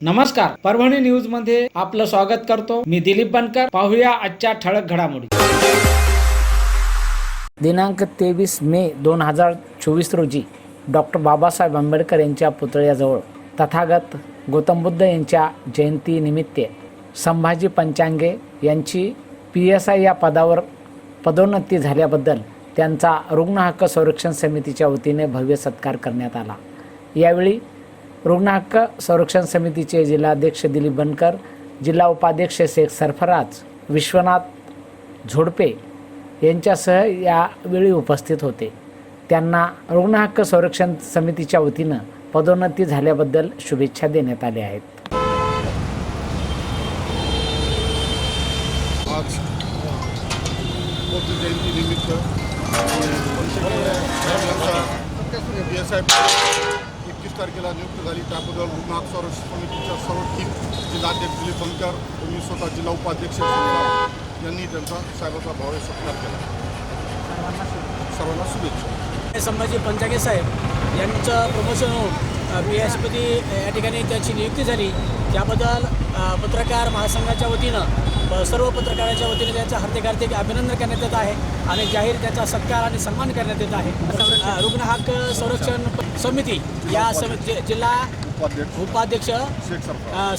नमस्कार परभणी न्यूजमध्ये आपलं स्वागत करतो. मी दिलीप बनकर पाहूया आजच्या ठळक घडामोडी. दिनांक तेवीस मे दोन हजार चोवीस रोजी डॉक्टर बाबासाहेब आंबेडकर यांच्या पुतळ्याजवळ तथागत गौतम बुद्ध यांच्या जयंतीनिमित्त संभाजी पंचांगे यांची पी एस आय या पदावर पदोन्नती झाल्याबद्दल त्यांचा रुग्ण हक्क संरक्षण समितीच्या वतीने भव्य सत्कार करण्यात आला. यावेळी रुग्ण हक्क संरक्षण समितीचे जिल्हाध्यक्ष दिलीप बनकर जिल्हा उपाध्यक्ष शेख सरफराज विश्वनाथ झोडपे यांच्यासह यावेळी उपस्थित होते. त्यांना रुग्ण हक्क संरक्षण समितीच्या वतीनं पदोन्नती झाल्याबद्दल शुभेच्छा देण्यात आल्या आहेत. आज जयंतीनिमित्त पी एस आय एकतीस तारखेला नियुक्त झाली. त्याबद्दल रुग्णात संरक्षण समितीच्या सर्व टीम जिल्हाध्यक्ष दिलीप बनकर व स्वतः जिल्हा उपाध्यक्ष यांनी त्यांचा साहेबाचा भावे सत्कार केला. सर्वांना शुभेच्छा. संभाजी पंचागे साहेब यांचं प्रमोशन होऊन पी एसपती या ठिकाणी त्यांची नियुक्ती झाली. त्याबद्दल पत्रकार महासंघाच्या वतीनं सर्व पत्रकाराच्या वतीनं त्यांचं हार्दिक हार्दिक अभिनंदन करण्यात येत आहे आणि जाहीर त्याचा सत्कार आणि सन्मान करण्यात येत आहे. रुग्ण हक्क संरक्षण समिती या समिती जिल्हा उपाध्यक्ष. उपाध्यक्ष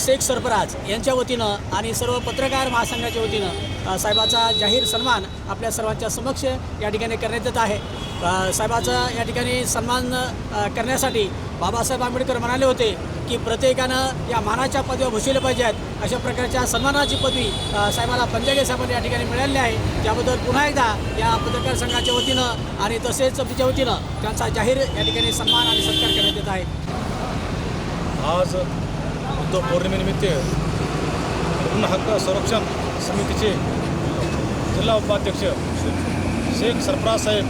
शेख सरफराज. यांच्या वतीनं आणि सर्व पत्रकार महासंघाच्या वतीनं साहेबाचा जाहीर सन्मान आपल्या सर्वांच्या समक्ष या ठिकाणी करण्यात येत आहे. साहेबाचा या ठिकाणी सन्मान करण्यासाठी बाबासाहेब आंबेडकर म्हणाले होते की प्रत्येकानं या मानाच्या पदव्या भूषवल्या पाहिजेत. अशा प्रकारच्या सन्मानाची पदवी साहेबाला पंजागे साहेबांना या ठिकाणी मिळाली आहे. त्याबद्दल पुन्हा एकदा या पत्रकार संघाच्या वतीनं आणि तसेच समितीच्या वतीनं त्यांचा जाहीर या ठिकाणी सन्मान आणि सत्कार करण्यात येत आहे. आज बुद्ध पौर्णिमेनिमित्त पूर्ण हक्क संरक्षण समितीचे जिल्हा उपाध्यक्ष शेख सरफराज साहेब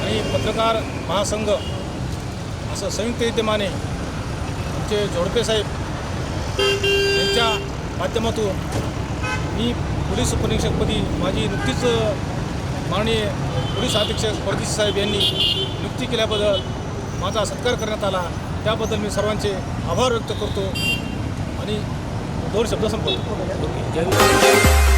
आणि पत्रकार महासंघ असं संयुक्त विद्यमाने आमचे झोडपे साहेब यांच्या माध्यमातून मी पोलीस उपनिरीक्षकपदी माझी नुकतीच माननीय पोलीस अधीक्षक परदेशी साहेब यांनी नियुक्ती केल्याबद्दल माझा सत्कार करण्यात आला. त्याबद्दल मी सर्वांचे आभार व्यक्त करतो आणि दोन शब्द संपवतो.